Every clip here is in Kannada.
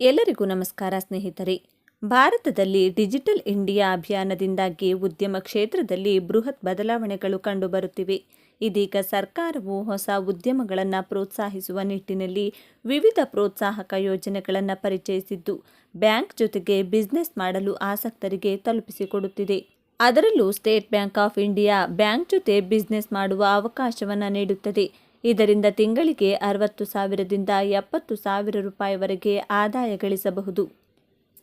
ಎಲ್ಲರಿಗೂ ನಮಸ್ಕಾರ ಸ್ನೇಹಿತರೆ. ಭಾರತದಲ್ಲಿ ಡಿಜಿಟಲ್ ಇಂಡಿಯಾ ಅಭಿಯಾನದಿಂದಾಗಿ ಉದ್ಯಮ ಕ್ಷೇತ್ರದಲ್ಲಿ ಬೃಹತ್ ಬದಲಾವಣೆಗಳು ಕಂಡುಬರುತ್ತಿವೆ. ಇದೀಗ ಸರ್ಕಾರವು ಹೊಸ ಉದ್ಯಮಗಳನ್ನು ಪ್ರೋತ್ಸಾಹಿಸುವ ನಿಟ್ಟಿನಲ್ಲಿ ವಿವಿಧ ಪ್ರೋತ್ಸಾಹಕ ಯೋಜನೆಗಳನ್ನು ಪರಿಚಯಿಸಿದ್ದು, ಬ್ಯಾಂಕ್ ಜೊತೆಗೆ ಬಿಸ್ನೆಸ್ ಮಾಡಲು ಆಸಕ್ತರಿಗೆ ತಲುಪಿಸಿಕೊಡುತ್ತಿದೆ. ಅದರಲ್ಲೂ State Bank of India bank ಜೊತೆ ಬಿಸ್ನೆಸ್ ಮಾಡುವ ಅವಕಾಶವನ್ನು ನೀಡುತ್ತದೆ. ಇದರಿಂದ ತಿಂಗಳಿಗೆ ಅರವತ್ತು ಸಾವಿರದಿಂದ ಎಪ್ಪತ್ತು ಸಾವಿರ ರೂಪಾಯಿವರೆಗೆ ಆದಾಯ ಗಳಿಸಬಹುದು.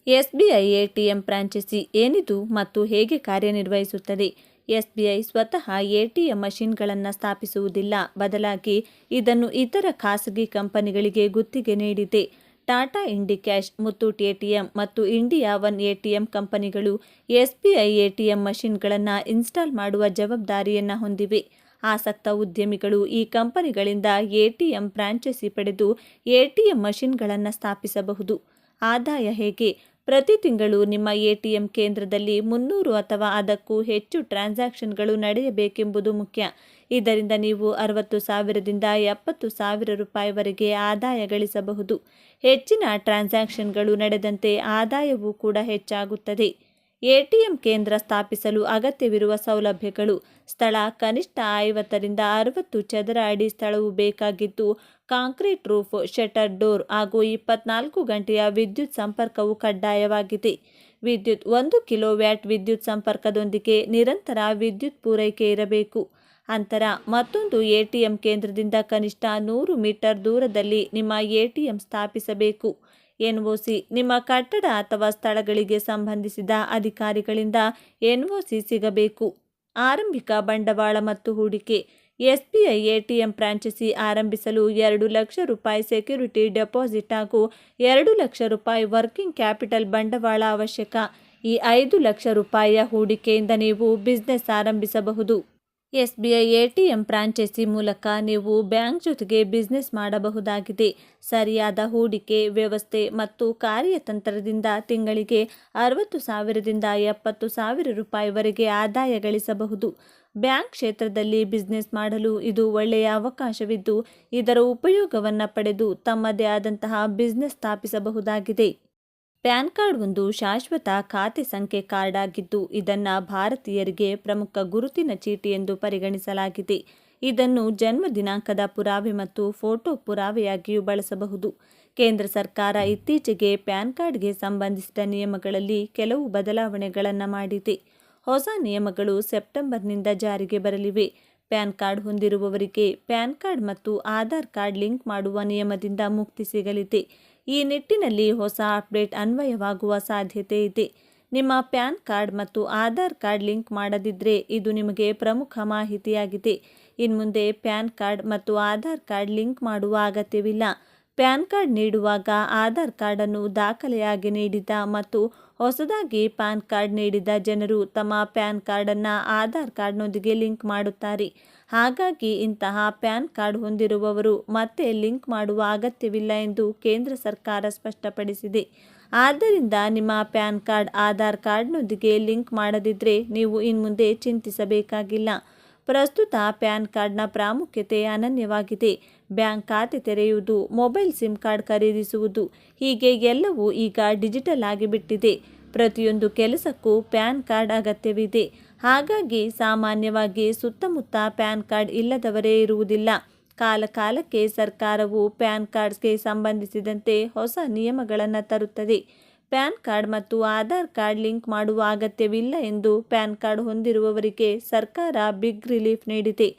ಎಸ್ಬಿಐ ಎಟಿಎಂ ಫ್ರಾಂಚೈಸಿ ಏನಿದು ಮತ್ತು ಹೇಗೆ ಕಾರ್ಯನಿರ್ವಹಿಸುತ್ತದೆ? ಎಸ್ಬಿಐ ಸ್ವತಃ ಎಟಿಎಂ ಮಷಿನ್ಗಳನ್ನು ಸ್ಥಾಪಿಸುವುದಿಲ್ಲ. ಬದಲಾಗಿ ಇದನ್ನು ಇತರ ಖಾಸಗಿ ಕಂಪನಿಗಳಿಗೆ ಗುತ್ತಿಗೆ ನೀಡಿದೆ. ಟಾಟಾ ಇಂಡಿಕ್ಯಾಶ್ ಮುತ್ತೂಟ್ ಎಟಿಎಂ ಮತ್ತು ಇಂಡಿಯಾ ಒನ್ ಎಟಿಎಂ ಕಂಪನಿಗಳು ಎಸ್ಬಿಐ ಎಟಿಎಂ ಮಷಿನ್ಗಳನ್ನು ಇನ್ಸ್ಟಾಲ್ ಮಾಡುವ ಜವಾಬ್ದಾರಿಯನ್ನು ಹೊಂದಿವೆ. ಆಸಕ್ತ ಉದ್ಯಮಿಗಳು ಈ ಕಂಪನಿಗಳಿಂದ ಎಟಿಎಂ ಫ್ರಾಂಚೈಸಿ ಪಡೆದು ಎಟಿಎಂ ಮಷಿನ್ಗಳನ್ನು ಸ್ಥಾಪಿಸಬಹುದು. ಆದಾಯ ಹೇಗೆ? ಪ್ರತಿ ತಿಂಗಳು ನಿಮ್ಮ ಎಟಿಎಂ ಕೇಂದ್ರದಲ್ಲಿ ಮುನ್ನೂರು ಅಥವಾ ಅದಕ್ಕೂ ಹೆಚ್ಚು ಟ್ರಾನ್ಸಾಕ್ಷನ್ಗಳು ನಡೆಯಬೇಕೆಂಬುದು ಮುಖ್ಯ. ಇದರಿಂದ ನೀವು ಅರವತ್ತು ಸಾವಿರದಿಂದ ಎಪ್ಪತ್ತು ಸಾವಿರ ರೂಪಾಯಿವರೆಗೆ ಆದಾಯ ಗಳಿಸಬಹುದು. ಹೆಚ್ಚಿನ ಟ್ರಾನ್ಸಾಕ್ಷನ್ಗಳು ನಡೆದಂತೆ ಆದಾಯವೂ ಕೂಡ ಹೆಚ್ಚಾಗುತ್ತದೆ. ಎಟಿಎಂ ಕೇಂದ್ರ ಸ್ಥಾಪಿಸಲು ಅಗತ್ಯವಿರುವ ಸೌಲಭ್ಯಗಳು ಸ್ಥಳ ಕನಿಷ್ಠ ಐವತ್ತರಿಂದ ಅರವತ್ತು ಚದರ ಅಡಿ ಸ್ಥಳವು ಬೇಕಾಗಿದ್ದು, ಕಾಂಕ್ರೀಟ್ ರೂಫ್, ಶಟರ್ ಡೋರ್ ಹಾಗೂ ಇಪ್ಪತ್ನಾಲ್ಕು ಗಂಟೆಯ ವಿದ್ಯುತ್ ಸಂಪರ್ಕವು ಕಡ್ಡಾಯವಾಗಿದೆ. ವಿದ್ಯುತ್ ಒಂದು ಕಿಲೋ ವ್ಯಾಟ್ ವಿದ್ಯುತ್ ಸಂಪರ್ಕದೊಂದಿಗೆ ನಿರಂತರ ವಿದ್ಯುತ್ ಪೂರೈಕೆ ಇರಬೇಕು. ಅಂತರ ಮತ್ತೊಂದು ಎಟಿಎಂ ಕೇಂದ್ರದಿಂದ ಕನಿಷ್ಠ ನೂರು ಮೀಟರ್ ದೂರದಲ್ಲಿ ನಿಮ್ಮ ಎಟಿಎಂ ಸ್ಥಾಪಿಸಬೇಕು. ಎನ್ಒಸಿ ನಿಮ್ಮ ಕಟ್ಟಡ ಅಥವಾ ಸ್ಥಳಗಳಿಗೆ ಸಂಬಂಧಿಸಿದ ಅಧಿಕಾರಿಗಳಿಂದ ಎನ್ಒಸಿ ಸಿಗಬೇಕು. ಆರಂಭಿಕ ಬಂಡವಾಳ ಮತ್ತು ಹೂಡಿಕೆ, ಎಸ್ಬಿಐ ಎಟಿಎಂ ಫ್ರಾಂಚೈಸಿ ಆರಂಭಿಸಲು ಎರಡು ಲಕ್ಷ ರೂಪಾಯಿ ಸೆಕ್ಯೂರಿಟಿ ಡೆಪಾಸಿಟ್ ಹಾಗೂ ಎರಡು ಲಕ್ಷ ರೂಪಾಯಿ ವರ್ಕಿಂಗ್ ಕ್ಯಾಪಿಟಲ್ ಬಂಡವಾಳ ಅವಶ್ಯಕ. ಈ ಐದು ಲಕ್ಷ ರೂಪಾಯಿಯ ಹೂಡಿಕೆಯಿಂದ ನೀವು ಬಿಸ್ನೆಸ್ ಆರಂಭಿಸಬಹುದು. ಎಸ್ಬಿಐ ಎಟಿಎಂ ಫ್ರಾಂಚೈಸಿ ಮೂಲಕ ನೀವು ಬ್ಯಾಂಕ್ ಜೊತೆಗೆ ಬಿಸ್ನೆಸ್ ಮಾಡಬಹುದಾಗಿದೆ. ಸರಿಯಾದ ಹೂಡಿಕೆ, ವ್ಯವಸ್ಥೆ ಮತ್ತು ಕಾರ್ಯತಂತ್ರದಿಂದ ತಿಂಗಳಿಗೆ ಅರವತ್ತು ಸಾವಿರದಿಂದ ಎಪ್ಪತ್ತು ಸಾವಿರ ರೂಪಾಯಿವರೆಗೆ ಆದಾಯ ಗಳಿಸಬಹುದು. ಬ್ಯಾಂಕ್ ಕ್ಷೇತ್ರದಲ್ಲಿ ಬಿಸ್ನೆಸ್ ಮಾಡಲು ಇದು ಒಳ್ಳೆಯ ಅವಕಾಶವಿದ್ದು, ಇದರ ಉಪಯೋಗವನ್ನು ಪಡೆದು ತಮ್ಮದೇ ಆದಂತಹ ಬಿಸ್ನೆಸ್ ಸ್ಥಾಪಿಸಬಹುದಾಗಿದೆ. ಪ್ಯಾನ್ ಕಾರ್ಡ್ ಒಂದು ಶಾಶ್ವತ ಖಾತೆ ಸಂಖ್ಯೆ ಕಾರ್ಡ್ ಆಗಿದ್ದು ಇದನ್ನು ಭಾರತೀಯರಿಗೆ ಪ್ರಮುಖ ಗುರುತಿನ ಚೀಟಿ ಎಂದು ಪರಿಗಣಿಸಲಾಗಿದೆ. ಇದನ್ನು ಜನ್ಮ ದಿನಾಂಕದ ಪುರಾವೆ ಮತ್ತು ಫೋಟೋ ಪುರಾವೆಯಾಗಿಯೂ ಬಳಸಬಹುದು. ಕೇಂದ್ರ ಸರ್ಕಾರ ಇತ್ತೀಚೆಗೆ ಪ್ಯಾನ್ ಕಾರ್ಡ್ಗೆ ಸಂಬಂಧಿಸಿದ ನಿಯಮಗಳಲ್ಲಿ ಕೆಲವು ಬದಲಾವಣೆಗಳನ್ನು ಮಾಡಿದೆ. ಹೊಸ ನಿಯಮಗಳು ಸೆಪ್ಟೆಂಬರ್ನಿಂದ ಜಾರಿಗೆ ಬರಲಿವೆ. ಪ್ಯಾನ್ ಕಾರ್ಡ್ ಹೊಂದಿರುವವರಿಗೆ ಪ್ಯಾನ್ ಕಾರ್ಡ್ ಮತ್ತು ಆಧಾರ್ ಕಾರ್ಡ್ ಲಿಂಕ್ ಮಾಡುವ ನಿಯಮದಿಂದ ಮುಕ್ತಿ ಸಿಗಲಿದೆ. ಈ ನಿಟ್ಟಿನಲ್ಲಿ ಹೊಸ ಅಪ್ಡೇಟ್ ಅನ್ವಯವಾಗುವ ಸಾಧ್ಯತೆ ಇದೆ. ನಿಮ್ಮ ಪ್ಯಾನ್ ಕಾರ್ಡ್ ಮತ್ತು ಆಧಾರ್ ಕಾರ್ಡ್ ಲಿಂಕ್ ಮಾಡದಿದ್ದರೆ ಇದು ನಿಮಗೆ ಪ್ರಮುಖ ಮಾಹಿತಿಯಾಗಿದೆ. ಇನ್ಮುಂದೆ ಪ್ಯಾನ್ ಕಾರ್ಡ್ ಮತ್ತು ಆಧಾರ್ ಕಾರ್ಡ್ ಲಿಂಕ್ ಮಾಡುವ ಅಗತ್ಯವಿಲ್ಲ. ಪ್ಯಾನ್ ಕಾರ್ಡ್ ನೀಡುವಾಗ ಆಧಾರ್ ಕಾರ್ಡನ್ನು ದಾಖಲೆಯಾಗಿ ನೀಡಿದ ಮತ್ತು ಹೊಸದಾಗಿ ಪ್ಯಾನ್ ಕಾರ್ಡ್ ನೀಡಿದ ಜನರು ತಮ್ಮ ಪ್ಯಾನ್ ಕಾರ್ಡನ್ನು ಆಧಾರ್ ಕಾರ್ಡ್ನೊಂದಿಗೆ ಲಿಂಕ್ ಮಾಡುತ್ತಾರೆ. ಹಾಗಾಗಿ ಇಂತಹ ಪ್ಯಾನ್ ಕಾರ್ಡ್ ಹೊಂದಿರುವವರು ಮತ್ತೆ ಲಿಂಕ್ ಮಾಡುವ ಅಗತ್ಯವಿಲ್ಲ ಎಂದು ಕೇಂದ್ರ ಸರ್ಕಾರ ಸ್ಪಷ್ಟಪಡಿಸಿದೆ. ಆದ್ದರಿಂದ ನಿಮ್ಮ ಪ್ಯಾನ್ ಕಾರ್ಡ್, ಆಧಾರ್ ಕಾರ್ಡ್ನೊಂದಿಗೆ ಲಿಂಕ್ ಮಾಡದಿದ್ದರೆ ನೀವು ಇನ್ಮುಂದೆ ಚಿಂತಿಸಬೇಕಾಗಿಲ್ಲ. ಪ್ರಸ್ತುತ ಪ್ಯಾನ್ ಕಾರ್ಡ್ನ ಪ್ರಾಮುಖ್ಯತೆ ಅನನ್ಯವಾಗಿದೆ. ಬ್ಯಾಂಕ್ ಖಾತೆ ತೆರೆಯುವುದು, ಮೊಬೈಲ್ ಸಿಮ್ ಕಾರ್ಡ್ ಖರೀದಿಸುವುದು, ಹೀಗೆ ಎಲ್ಲವೂ ಈಗ ಡಿಜಿಟಲ್ ಆಗಿಬಿಟ್ಟಿದೆ. ಪ್ರತಿಯೊಂದು ಕೆಲಸಕ್ಕೂ ಪ್ಯಾನ್ ಕಾರ್ಡ್ ಅಗತ್ಯವಿದೆ. ಹಾಗಾಗಿ ಸಾಮಾನ್ಯವಾಗಿ ಸುತ್ತಮುತ್ತ ಪ್ಯಾನ್ ಕಾರ್ಡ್ ಇಲ್ಲದವರೇ ಇರುವುದಿಲ್ಲ. ಕಾಲಕಾಲಕ್ಕೆ ಸರ್ಕಾರವು ಪ್ಯಾನ್ ಕಾರ್ಡ್ಸ್ಗೆ ಸಂಬಂಧಿಸಿದಂತೆ ಹೊಸ ನಿಯಮಗಳನ್ನು ತರುತ್ತದೆ. ಪ್ಯಾನ್ ಕಾರ್ಡ್ ಮತ್ತು ಆಧಾರ್ ಕಾರ್ಡ್ ಲಿಂಕ್ ಮಾಡುವ ಅಗತ್ಯವಿಲ್ಲ ಎಂದು ಪ್ಯಾನ್ ಕಾರ್ಡ್ ಹೊಂದಿರುವವರಿಗೆ ಸರ್ಕಾರ ಬಿಗ್ ರಿಲೀಫ್ ನೀಡಿದೆ.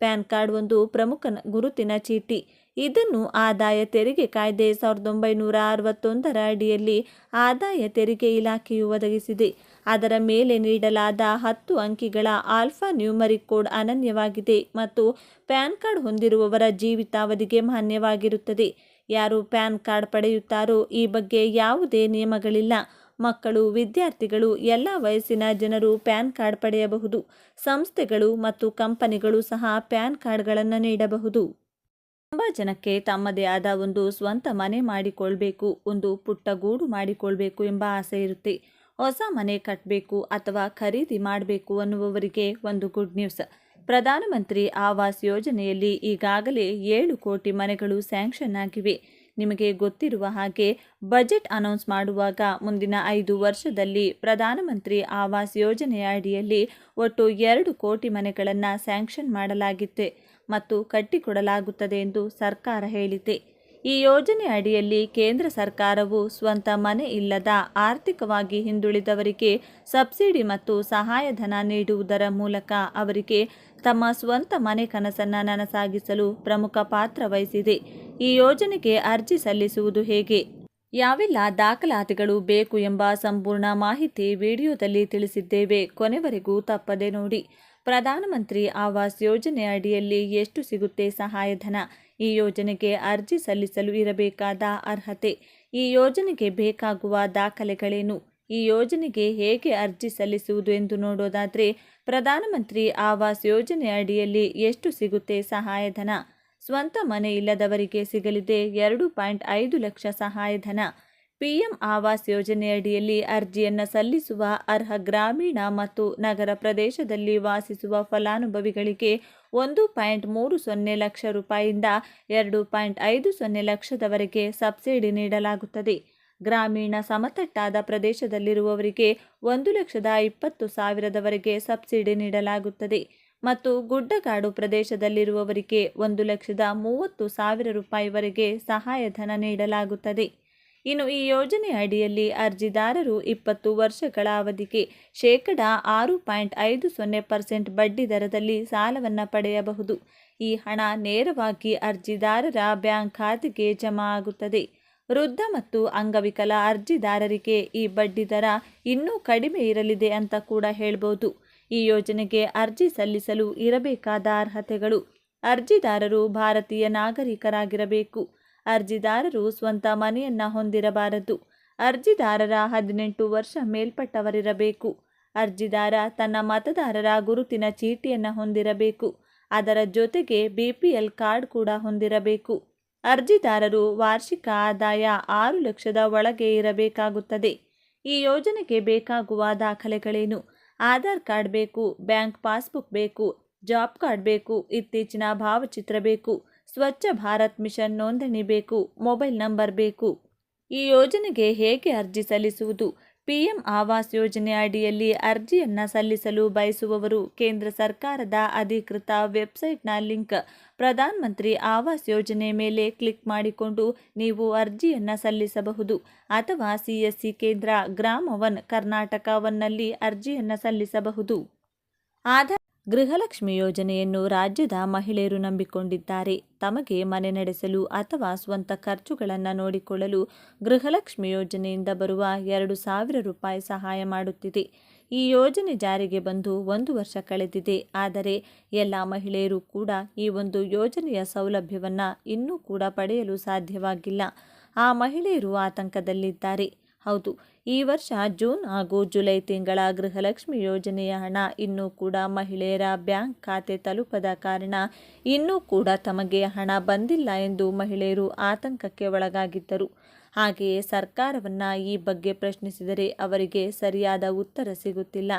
ಪ್ಯಾನ್ ಕಾರ್ಡ್ ಒಂದು ಪ್ರಮುಖ ಗುರುತಿನ ಚೀಟಿ. ಇದನ್ನು ಆದಾಯ ತೆರಿಗೆ ಕಾಯ್ದೆ ಸಾವಿರದ ಒಂಬೈನೂರ ಅರವತ್ತೊಂದರ ಅಡಿಯಲ್ಲಿ ಆದಾಯ ತೆರಿಗೆ ಇಲಾಖೆಯು ಒದಗಿಸಿದೆ. ಅದರ ಮೇಲೆ ನೀಡಲಾದ ಹತ್ತು ಅಂಕಿಗಳ ಆಲ್ಫಾ ನ್ಯೂಮರಿಕ್ ಕೋಡ್ ಅನನ್ಯವಾಗಿದೆ ಮತ್ತು ಪ್ಯಾನ್ ಕಾರ್ಡ್ ಹೊಂದಿರುವವರ ಜೀವಿತಾವಧಿಗೆ ಮಾನ್ಯವಾಗಿರುತ್ತದೆ. ಯಾರು ಪ್ಯಾನ್ ಕಾರ್ಡ್ ಪಡೆಯುತ್ತಾರೋ ಈ ಬಗ್ಗೆ ಯಾವುದೇ ನಿಯಮಗಳಿಲ್ಲ. ಮಕ್ಕಳು, ವಿದ್ಯಾರ್ಥಿಗಳು, ಎಲ್ಲ ವಯಸ್ಸಿನ ಜನರು ಪ್ಯಾನ್ ಕಾರ್ಡ್ ಪಡೆಯಬಹುದು. ಸಂಸ್ಥೆಗಳು ಮತ್ತು ಕಂಪನಿಗಳು ಸಹ ಪ್ಯಾನ್ ಕಾರ್ಡ್ಗಳನ್ನು ನೀಡಬಹುದು. ತುಂಬ ಜನಕ್ಕೆ ತಮ್ಮದೇ ಆದ ಒಂದು ಸ್ವಂತ ಮನೆ ಮಾಡಿಕೊಳ್ಬೇಕು, ಒಂದು ಪುಟ್ಟ ಗೂಡು ಮಾಡಿಕೊಳ್ಬೇಕು ಎಂಬ ಆಸೆ ಇರುತ್ತೆ. ಹೊಸ ಮನೆ ಕಟ್ಟಬೇಕು ಅಥವಾ ಖರೀದಿ ಮಾಡಬೇಕು ಅನ್ನುವವರಿಗೆ ಒಂದು ಗುಡ್ ನ್ಯೂಸ್ ಪ್ರಧಾನಮಂತ್ರಿ ಆವಾಸ್ ಯೋಜನೆಯಲ್ಲಿ ಈಗಾಗಲೇ ಏಳು ಕೋಟಿ ಮನೆಗಳು ಸ್ಯಾಂಕ್ಷನ್ ಆಗಿವೆ. ನಿಮಗೆ ಗೊತ್ತಿರುವ ಹಾಗೆ ಬಜೆಟ್ ಅನೌನ್ಸ್ ಮಾಡುವಾಗ ಮುಂದಿನ ಐದು ವರ್ಷದಲ್ಲಿ ಪ್ರಧಾನಮಂತ್ರಿ ಆವಾಸ್ ಯೋಜನೆಯ ಅಡಿಯಲ್ಲಿ ಒಟ್ಟು ಎರಡು ಕೋಟಿ ಮನೆಗಳನ್ನು ಸ್ಯಾಂಕ್ಷನ್ ಮಾಡಲಾಗಿತ್ತೆ ಮತ್ತು ಕಟ್ಟಿಕೊಡಲಾಗುತ್ತದೆ ಎಂದು ಸರ್ಕಾರ ಹೇಳಿದೆ. ಈ ಯೋಜನೆ ಅಡಿಯಲ್ಲಿ ಕೇಂದ್ರ ಸರ್ಕಾರವು ಸ್ವಂತ ಮನೆ ಇಲ್ಲದ ಆರ್ಥಿಕವಾಗಿ ಹಿಂದುಳಿದವರಿಗೆ ಸಬ್ಸಿಡಿ ಮತ್ತು ಸಹಾಯಧನ ನೀಡುವುದರ ಮೂಲಕ ಅವರಿಗೆ ತಮ್ಮ ಸ್ವಂತ ಮನೆ ಕನಸನ್ನು ನನಸಾಗಿಸಲು ಪ್ರಮುಖ ಪಾತ್ರ ವಹಿಸಿದೆ. ಈ ಯೋಜನೆಗೆ ಅರ್ಜಿ ಸಲ್ಲಿಸುವುದು ಹೇಗೆ? ಯಾವೆಲ್ಲ ದಾಖಲಾತಿಗಳು ಬೇಕು ಎಂಬ ಸಂಪೂರ್ಣ ಮಾಹಿತಿ ವಿಡಿಯೋದಲ್ಲಿ ತಿಳಿಸಿದ್ದೇವೆ. ಕೊನೆವರೆಗೂ ತಪ್ಪದೆ ನೋಡಿ. ಪ್ರಧಾನಮಂತ್ರಿ ಆವಾಸ್ ಯೋಜನೆ ಅಡಿಯಲ್ಲಿ ಎಷ್ಟು ಸಿಗುತ್ತೆ ಸಹಾಯಧನ? ಈ ಯೋಜನೆಗೆ ಅರ್ಜಿ ಸಲ್ಲಿಸಲು ಇರಬೇಕಾದ ಅರ್ಹತೆ, ಈ ಯೋಜನೆಗೆ ಬೇಕಾಗುವ ದಾಖಲೆಗಳೇನು, ಈ ಯೋಜನೆಗೆ ಹೇಗೆ ಅರ್ಜಿ ಸಲ್ಲಿಸುವುದು ಎಂದು ನೋಡೋದಾದರೆ, ಪ್ರಧಾನಮಂತ್ರಿ ಆವಾಸ್ ಯೋಜನೆ ಅಡಿಯಲ್ಲಿ ಎಷ್ಟು ಸಿಗುತ್ತೆ ಸಹಾಯಧನ, ಸ್ವಂತ ಮನೆ ಇಲ್ಲದವರಿಗೆ ಸಿಗಲಿದೆ ಎರಡು ಪಾಯಿಂಟ್ ಐದು ಲಕ್ಷ ಸಹಾಯಧನ, ಪಿಎಂ ಆವಾಸ್ ಯೋಜನೆಯಡಿಯಲ್ಲಿ ಅರ್ಜಿಯನ್ನು ಸಲ್ಲಿಸುವ ಅರ್ಹ ಗ್ರಾಮೀಣ ಮತ್ತು ನಗರ ಪ್ರದೇಶದಲ್ಲಿ ವಾಸಿಸುವ ಫಲಾನುಭವಿಗಳಿಗೆ ಒಂದು ಪಾಯಿಂಟ್ ಮೂರು ಸೊನ್ನೆ ಲಕ್ಷ ರೂಪಾಯಿಯಿಂದ ಎರಡು ಪಾಯಿಂಟ್ ಐದು ಸೊನ್ನೆ ಲಕ್ಷದವರೆಗೆ ಸಬ್ಸಿಡಿ ನೀಡಲಾಗುತ್ತದೆ. ಗ್ರಾಮೀಣ ಸಮತಟ್ಟಾದ ಪ್ರದೇಶದಲ್ಲಿರುವವರಿಗೆ ಒಂದು ಲಕ್ಷದ ಇಪ್ಪತ್ತು ಸಾವಿರದವರೆಗೆ ಸಬ್ಸಿಡಿ ನೀಡಲಾಗುತ್ತದೆ ಮತ್ತು ಗುಡ್ಡಗಾಡು ಪ್ರದೇಶದಲ್ಲಿರುವವರಿಗೆ ಒಂದು ಲಕ್ಷದ ಮೂವತ್ತು ಸಾವಿರ ರೂಪಾಯಿವರೆಗೆ ಸಹಾಯಧನ ನೀಡಲಾಗುತ್ತದೆ. ಇನ್ನು ಈ ಯೋಜನೆ ಅಡಿಯಲ್ಲಿ ಅರ್ಜಿದಾರರು ಇಪ್ಪತ್ತು ವರ್ಷಗಳ ಅವಧಿಗೆ ಶೇಕಡ ಆರು ಪಾಯಿಂಟ್ ಐದು ಸೊನ್ನೆ ಪರ್ಸೆಂಟ್ ಬಡ್ಡಿ ದರದಲ್ಲಿ ಸಾಲವನ್ನು ಪಡೆಯಬಹುದು. ಈ ಹಣ ನೇರವಾಗಿ ಅರ್ಜಿದಾರರ ಬ್ಯಾಂಕ್ ಖಾತೆಗೆ ಜಮಾ ಆಗುತ್ತದೆ. ವೃದ್ಧ ಮತ್ತು ಅಂಗವಿಕಲ ಅರ್ಜಿದಾರರಿಗೆ ಈ ಬಡ್ಡಿ ದರ ಇನ್ನೂ ಕಡಿಮೆ ಇರಲಿದೆ ಅಂತ ಕೂಡ ಹೇಳ್ಬೋದು. ಈ ಯೋಜನೆಗೆ ಅರ್ಜಿ ಸಲ್ಲಿಸಲು ಇರಬೇಕಾದ ಅರ್ಹತೆಗಳು. ಅರ್ಜಿದಾರರು ಭಾರತೀಯ ನಾಗರಿಕರಾಗಿರಬೇಕು. ಅರ್ಜಿದಾರರು ಸ್ವಂತ ಮನೆಯನ್ನ ಹೊಂದಿರಬಾರದು. ಅರ್ಜಿದಾರರ ಹದಿನೆಂಟು ವರ್ಷ ಮೇಲ್ಪಟ್ಟವರಿರಬೇಕು. ಅರ್ಜಿದಾರ ತನ್ನ ಮತದಾರರ ಗುರುತಿನ ಚೀಟಿಯನ್ನು ಹೊಂದಿರಬೇಕು. ಅದರ ಜೊತೆಗೆ ಬಿಪಿಎಲ್ ಕಾರ್ಡ್ ಕೂಡ ಹೊಂದಿರಬೇಕು. ಅರ್ಜಿದಾರರು ವಾರ್ಷಿಕ ಆದಾಯ ಆರು ಲಕ್ಷದ ಒಳಗೆ ಇರಬೇಕಾಗುತ್ತದೆ. ಈ ಯೋಜನೆಗೆ ಬೇಕಾಗುವ ದಾಖಲೆಗಳೇನು? ಆಧಾರ್ ಕಾರ್ಡ್ ಬೇಕು, ಬ್ಯಾಂಕ್ ಪಾಸ್ಬುಕ್ ಬೇಕು, ಜಾಬ್ ಕಾರ್ಡ್ ಬೇಕು, ಇತ್ತೀಚಿನ ಭಾವಚಿತ್ರ ಬೇಕು. ಸ್ವಚ್ಛ ಭಾರತ್ ಮಿಷನ್ ನೋಂದಣಿ ಬೇಕು, ಮೊಬೈಲ್ ನಂಬರ್ ಬೇಕು. ಈ ಯೋಜನೆಗೆ ಹೇಗೆ ಅರ್ಜಿ ಸಲ್ಲಿಸುವುದು? ಪಿಎಂ ಆವಾಸ್ ಯೋಜನೆ ಅಡಿಯಲ್ಲಿ ಅರ್ಜಿಯನ್ನು ಸಲ್ಲಿಸಲು ಬಯಸುವವರು ಕೇಂದ್ರ ಸರ್ಕಾರದ ಅಧಿಕೃತ ವೆಬ್ಸೈಟ್ನ ಲಿಂಕ್ ಪ್ರಧಾನ ಮಂತ್ರಿ ಆವಾಸ್ ಯೋಜನೆ ಮೇಲೆ ಕ್ಲಿಕ್ ಮಾಡಿಕೊಂಡು ನೀವು ಅರ್ಜಿಯನ್ನು ಸಲ್ಲಿಸಬಹುದು. ಅಥವಾ ಸಿಎಸ್ಸಿ ಕೇಂದ್ರ ಗ್ರಾಮ ಒನ್ ಕರ್ನಾಟಕ ಒನ್ನಲ್ಲಿ ಅರ್ಜಿಯನ್ನು ಸಲ್ಲಿಸಬಹುದು. ಆಧಾರ್ ಗೃಹಲಕ್ಷ್ಮಿ ಯೋಜನೆಯನ್ನು ರಾಜ್ಯದ ಮಹಿಳೆಯರು ನಂಬಿಕೊಂಡಿದ್ದಾರೆ. ತಮಗೆ ಮನೆ ನಡೆಸಲು ಅಥವಾ ಸ್ವಂತ ಖರ್ಚುಗಳನ್ನು ನೋಡಿಕೊಳ್ಳಲು ಗೃಹಲಕ್ಷ್ಮಿ ಯೋಜನೆಯಿಂದ ಬರುವ ಎರಡು ಸಾವಿರ ರೂಪಾಯಿ ಸಹಾಯ ಮಾಡುತ್ತಿದೆ. ಈ ಯೋಜನೆ ಜಾರಿಗೆ ಬಂದು ಒಂದು ವರ್ಷ ಕಳೆದಿದೆ. ಆದರೆ ಎಲ್ಲ ಮಹಿಳೆಯರು ಕೂಡ ಈ ಒಂದು ಯೋಜನೆಯ ಸೌಲಭ್ಯವನ್ನು ಇನ್ನೂ ಕೂಡ ಪಡೆಯಲು ಸಾಧ್ಯವಾಗಿಲ್ಲ. ಆ ಮಹಿಳೆಯರು ಆತಂಕದಲ್ಲಿದ್ದಾರೆ. ಹೌದು ಈ ವರ್ಷ ಜೂನ್ ಹಾಗೂ ಜುಲೈ ತಿಂಗಳ ಗೃಹಲಕ್ಷ್ಮಿ ಯೋಜನೆಯ ಹಣ ಇನ್ನೂ ಕೂಡ ಮಹಿಳೆಯರ ಬ್ಯಾಂಕ್ ಖಾತೆ ತಲುಪದ ಕಾರಣ ಇನ್ನೂ ಕೂಡ ತಮಗೆ ಹಣ ಬಂದಿಲ್ಲ ಎಂದು ಮಹಿಳೆಯರು ಆತಂಕಕ್ಕೆ ಒಳಗಾಗಿದ್ದರು. ಹಾಗೆಯೇ ಸರ್ಕಾರವನ್ನು ಈ ಬಗ್ಗೆ ಪ್ರಶ್ನಿಸಿದರೆ ಅವರಿಗೆ ಸರಿಯಾದ ಉತ್ತರ ಸಿಗುತ್ತಿಲ್ಲ.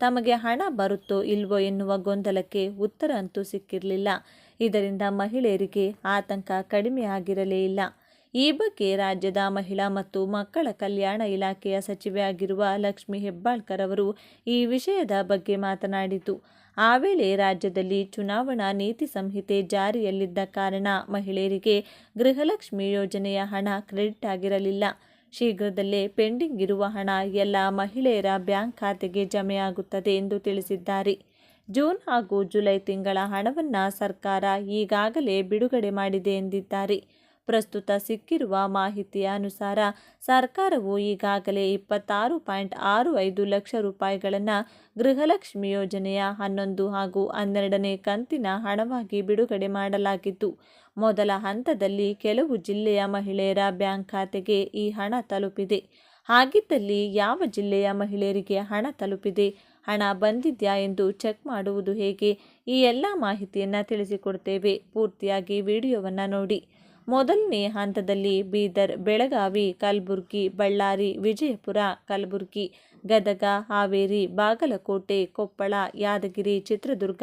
ತಮಗೆ ಹಣ ಬರುತ್ತೋ ಇಲ್ವೋ ಎನ್ನುವ ಗೊಂದಲಕ್ಕೆ ಉತ್ತರ ಅಂತೂ ಸಿಕ್ಕಿರಲಿಲ್ಲ. ಇದರಿಂದ ಮಹಿಳೆಯರಿಗೆ ಆತಂಕ ಕಡಿಮೆಯಾಗಿರಲೇ ಇಲ್ಲ. ಈ ಬಗ್ಗೆ ರಾಜ್ಯದ ಮಹಿಳಾ ಮತ್ತು ಮಕ್ಕಳ ಕಲ್ಯಾಣ ಇಲಾಖೆಯ ಸಚಿವೆಯಾಗಿರುವ ಲಕ್ಷ್ಮಿ ಹೆಬ್ಬಾಳ್ಕರ್ ಅವರು ಈ ವಿಷಯದ ಬಗ್ಗೆ ಮಾತನಾಡಿತು ಆ ವೇಳೆ ರಾಜ್ಯದಲ್ಲಿ ಚುನಾವಣಾ ನೀತಿ ಸಂಹಿತೆ ಜಾರಿಯಲ್ಲಿದ್ದ ಕಾರಣ ಮಹಿಳೆಯರಿಗೆ ಗೃಹಲಕ್ಷ್ಮಿ ಯೋಜನೆಯ ಹಣ ಕ್ರೆಡಿಟ್ ಆಗಿರಲಿಲ್ಲ. ಶೀಘ್ರದಲ್ಲೇ ಪೆಂಡಿಂಗ್ ಇರುವ ಹಣ ಎಲ್ಲ ಮಹಿಳೆಯರ ಬ್ಯಾಂಕ್ ಖಾತೆಗೆ ಜಮೆಯಾಗುತ್ತದೆ ಎಂದು ತಿಳಿಸಿದ್ದಾರೆ. ಜೂನ್ ಹಾಗೂ ಜುಲೈ ತಿಂಗಳ ಹಣವನ್ನು ಸರ್ಕಾರ ಈಗಾಗಲೇ ಬಿಡುಗಡೆ ಮಾಡಿದೆ ಎಂದಿದ್ದಾರೆ. ಪ್ರಸ್ತುತ ಸಿಕ್ಕಿರುವ ಮಾಹಿತಿಯ ಅನುಸಾರ ಸರ್ಕಾರವು ಈಗಾಗಲೇ ಇಪ್ಪತ್ತಾರು ಪಾಯಿಂಟ್ ಆರು ಐದು ಲಕ್ಷ ರೂಪಾಯಿಗಳನ್ನು ಗೃಹಲಕ್ಷ್ಮಿ ಯೋಜನೆಯ ಹನ್ನೊಂದು ಹಾಗೂ ಹನ್ನೆರಡನೇ ಕಂತಿನ ಹಣವಾಗಿ ಬಿಡುಗಡೆ ಮಾಡಲಾಗಿತ್ತು. ಮೊದಲ ಹಂತದಲ್ಲಿ ಕೆಲವು ಜಿಲ್ಲೆಯ ಮಹಿಳೆಯರ ಬ್ಯಾಂಕ್ ಖಾತೆಗೆ ಈ ಹಣ ತಲುಪಿದೆ. ಹಾಗಿದ್ದಲ್ಲಿ ಯಾವ ಜಿಲ್ಲೆಯ ಮಹಿಳೆಯರಿಗೆ ಹಣ ತಲುಪಿದೆ? ಹಣ ಬಂದಿದ್ಯಾ ಎಂದು ಚೆಕ್ ಮಾಡುವುದು ಹೇಗೆ? ಈ ಎಲ್ಲ ಮಾಹಿತಿಯನ್ನು ತಿಳಿಸಿಕೊಡ್ತೇವೆ. ಪೂರ್ತಿಯಾಗಿ ವಿಡಿಯೋವನ್ನು ನೋಡಿ. ಮೊದಲನೇ ಹಂತದಲ್ಲಿ ಬೀದರ್, ಬೆಳಗಾವಿ, ಕಲಬುರಗಿ, ಬಳ್ಳಾರಿ, ವಿಜಯಪುರ, ಕಲಬುರಗಿ, ಗದಗ, ಹಾವೇರಿ, ಬಾಗಲಕೋಟೆ, ಕೊಪ್ಪಳ, ಯಾದಗಿರಿ, ಚಿತ್ರದುರ್ಗ,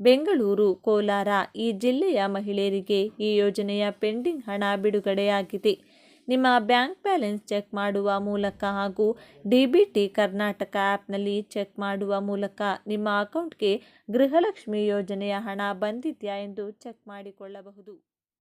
ಬೆಂಗಳೂರು, ಕೋಲಾರ ಈ ಜಿಲ್ಲೆಯ ಮಹಿಳೆಯರಿಗೆ ಈ ಯೋಜನೆಯ ಪೆಂಡಿಂಗ್ ಹಣ ಬಿಡುಗಡೆಯಾಗಿದೆ. ನಿಮ್ಮ ಬ್ಯಾಂಕ್ ಬ್ಯಾಲೆನ್ಸ್ ಚೆಕ್ ಮಾಡುವ ಮೂಲಕ ಹಾಗೂ ಡಿ ಬಿ ಟಿ ಕರ್ನಾಟಕ ಆ್ಯಪ್ನಲ್ಲಿ ಚೆಕ್ ಮಾಡುವ ಮೂಲಕ ನಿಮ್ಮ ಅಕೌಂಟ್ಗೆ ಗೃಹಲಕ್ಷ್ಮಿ ಯೋಜನೆಯ ಹಣ ಬಂದಿದೆಯಾ ಎಂದು ಚೆಕ್ ಮಾಡಿಕೊಳ್ಳಬಹುದು.